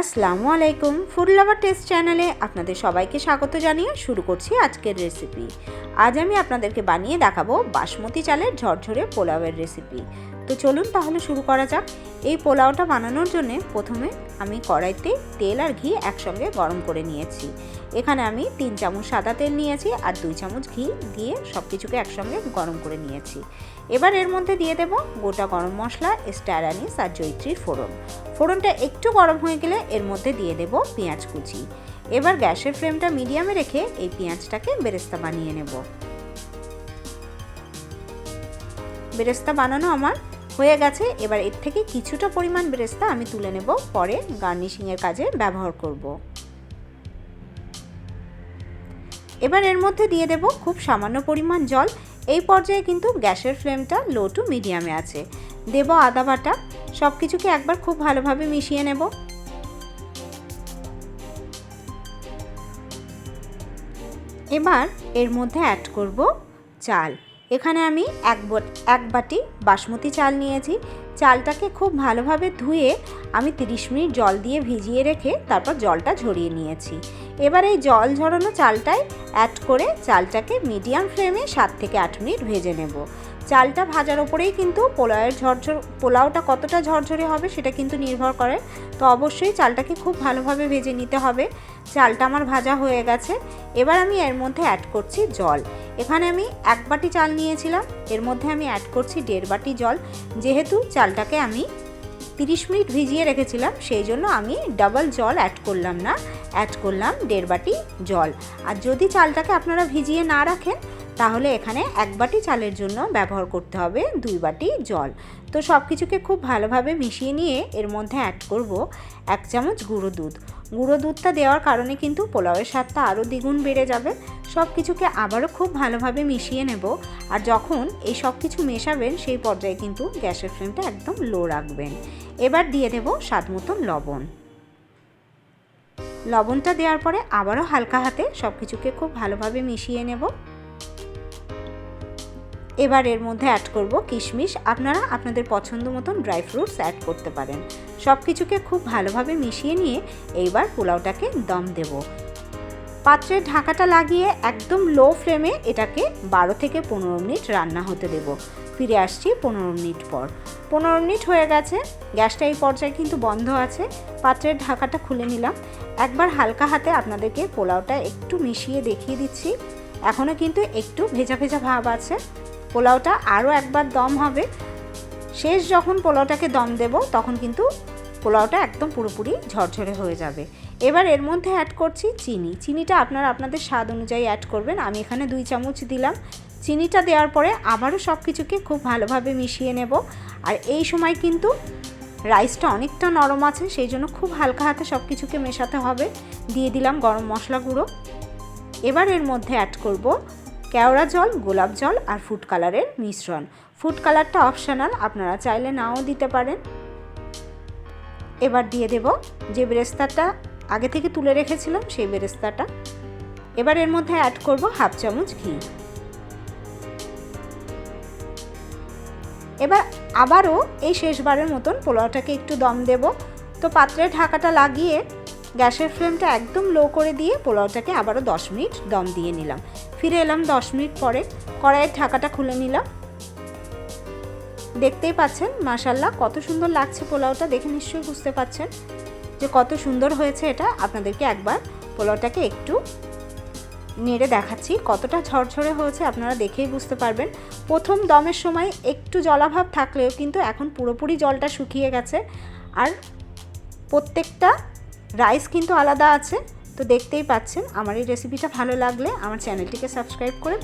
আসসালামু আলাইকুম food lover test চ্যানেলে আপনাদের সবাইকে স্বাগত জানিয়ে শুরু করছি আজকের রেসিপি আজ আমি আপনাদেরকে বানিয়ে দেখাবো বাসমতি চালের ঝরঝরে পোলাওয়ের রেসিপি তো চলুন তাহলে শুরু করা যাক। এই পোলাওটা বানানোর জন্য প্রথমে আমি কড়াইতে তেল আর ঘি একসঙ্গে গরম করে নিয়েছি। এখানে আমি তিন চামচ সাদা তেল নিয়েছি আর দুই চামচ ঘি দিয়ে সব কিছুকে একসঙ্গে গরম করে নিয়েছি। এবার এর মধ্যে দিয়ে দেব গোটা গরম মশলা, স্টার আর জৈত্রীর ফোড়ন। ফোড়নটা একটু গরম হয়ে গেলে এর মধ্যে দিয়ে দেব পেঁয়াজ কুচি। এবার গ্যাসের ফ্লেমটা মিডিয়ামে রেখে এই পেঁয়াজটাকে বেরেস্তা বানিয়ে নেব। বেরেস্তা বানানো আমার হয়ে গেছে। এবার এর থেকে কিছুটা পরিমাণ বেরেস্তা আমি তুলে নেব। পরে গার্নিশিংয়ের কাজে ব্যবহার করব। এবার এর মধ্যে দিয়ে দেব খুব সামান্য পরিমাণ জল। এই পর্যায়ে কিন্তু গ্যাসের ফ্লেমটা লো টু মিডিয়ামে আছে। দেব আদা বাটা। সব কিছুকে একবার খুব ভালোভাবে মিশিয়ে নেব। এবার এর মধ্যে অ্যাড করব চাল। এখানে আমি এক এক বাটি বাসমতি চাল নিয়েছি। চালটাকে খুব ভালোভাবে ধুয়ে আমি 30 মিনিট জল দিয়ে ভিজিয়ে রেখে তারপর জলটা ঝরিয়ে নিয়েছি। এবার এই জল ঝরানো চালটাই অ্যাড করে চালটাকে মিডিয়াম ফ্লেমে সাত থেকে আট মিনিট ভেজে নেব। চালটা ভাজার ওপরেই কিন্তু পোলাওয়ের ঝরঝর, পোলাওটা কতটা ঝরঝরে হবে সেটা কিন্তু নির্ভর করে। তো অবশ্যই চালটাকে খুব ভালোভাবে ভেজে নিতে হবে। চালটা আমার ভাজা হয়ে গেছে। এবার আমি এর মধ্যে অ্যাড করছি জল। এখানে আমি এক বাটি চাল নিয়েছিলাম। এর মধ্যে আমি অ্যাড করছি দেড় বাটি জল। যেহেতু চালটাকে আমি তিরিশ মিনিট ভিজিয়ে রেখেছিলাম, সেই জন্য আমি ডাবল জল অ্যাড করলাম না। অ্যাড করলাম দেড় বাটি জল। আর যদি চালটাকে আপনারা ভিজিয়ে না রাখেন তাহলে এখানে এক বাটি চালের জন্য ব্যবহার করতে হবে দুই বাটি জল। তো সব কিছুকে খুব ভালোভাবে মিশিয়ে নিয়ে এর মধ্যে অ্যাড করব এক চামচ গুঁড়ো দুধ। গুঁড়ো দুধটা দেওয়ার কারণে কিন্তু পোলাওয়ের স্বাদটা আরও দ্বিগুণ বেড়ে যাবে। সব কিছুকে আবারও খুব ভালোভাবে মিশিয়ে নেব আর যখন এই সব কিছু মেশাবেন সেই পর্যায়ে কিন্তু গ্যাসের ফ্লেমটা একদম লো রাখবেন। এবার দিয়ে দেব স্বাদ মতন লবণ। লবণটা দেওয়ার পরে আবারও হালকা হাতে সব কিছুকে খুব ভালোভাবে মিশিয়ে নেব। এবার এর মধ্যে অ্যাড করব কিশমিশ। আপনারা আপনাদের পছন্দ মতন ড্রাই ফ্রুটস অ্যাড করতে পারেন। সব কিছুকে খুব ভালোভাবে মিশিয়ে নিয়ে এইবার পোলাওটাকে দম দেব। পাত্রের ঢাকাটা লাগিয়ে একদম লো ফ্লেমে এটাকে বারো থেকে পনেরো মিনিট রান্না হতে দেব। ফিরে আসছি পনেরো মিনিট পর। পনেরো মিনিট হয়ে গেছে। গ্যাসটা এই পর্যায়ে কিন্তু বন্ধ আছে। পাত্রের ঢাকাটা খুলে নিলাম। একবার হালকা হাতে আপনাদেরকে পোলাওটা একটু মিশিয়ে দেখিয়ে দিচ্ছি। এখনও কিন্তু একটু ভেজা ভেজা ভাব আছে। পোলাওটা আরও একবার দম হবে। শেষ যখন পোলাওটাকে দম দেব, তখন কিন্তু পোলাওটা একদম পুরোপুরি ঝরঝরে হয়ে যাবে। এবার এর মধ্যে অ্যাড করছি চিনি। চিনিটা আপনারা আপনাদের স্বাদ অনুযায়ী অ্যাড করবেন। আমি এখানে দুই চামচ দিলাম। চিনিটা দেওয়ার পরে আবারও সব কিছুকে খুব ভালোভাবে মিশিয়ে নেব। আর এই সময় কিন্তু রাইসটা অনেকটা নরম আছে, সেই জন্য খুব হালকা হাতে সব কিছুকে মেশাতে হবে। দিয়ে দিলাম গরম মশলা গুঁড়ো। এবার এর মধ্যে অ্যাড করব কেওড়া জল, গোলাপ জল আর ফুড কালারের মিশ্রণ। ফুড কালারটা অপশনাল আপনারা চাইলে নাও দিতে পারেন। এবার দিয়ে দেব যে বেরেস্তাটা আগে থেকে তুলে রেখেছিলাম, সেই বেরেস্তাটা। এবার এর মধ্যে অ্যাড করব হাফ চামচ ঘি। এবার আবারও এই শেষবারের মতন পোলাওটাকে একটু দম দেব। তো পাত্রে ঢাকাটা লাগিয়ে গ্যাসের ফ্লেমটা একদম লো করে দিয়ে পোলাওটাকে আবারও দশ মিনিট দম দিয়ে নিলাম। ফিরে এলাম দশ মিনিট পরে। কড়াইয়ের ঢাকাটা খুলে নিলাম। দেখতেই পাচ্ছেন মাসাল্লাহ কত সুন্দর লাগছে পোলাওটা, দেখে নিশ্চয়ই বুঝতে পাচ্ছেন যে কত সুন্দর হয়েছে এটা। আপনাদেরকে একবার পোলাওটাকে একটু নেড়ে দেখাচ্ছি, কতটা ঝরঝরে হয়েছে আপনারা দেখেই বুঝতে পারবেন। প্রথম দমের সময় একটু জলাভাব থাকলেও কিন্তু এখন পুরোপুরি জলটা শুকিয়ে গেছে। আর প্রত্যেকটা রাইস কিন্তু আলাদা আছে, তো দেখতেই পাচ্ছেন। আমার এই রেসিপিটা ভালো লাগলে আমার চ্যানেলটিকে সাবস্ক্রাইব করে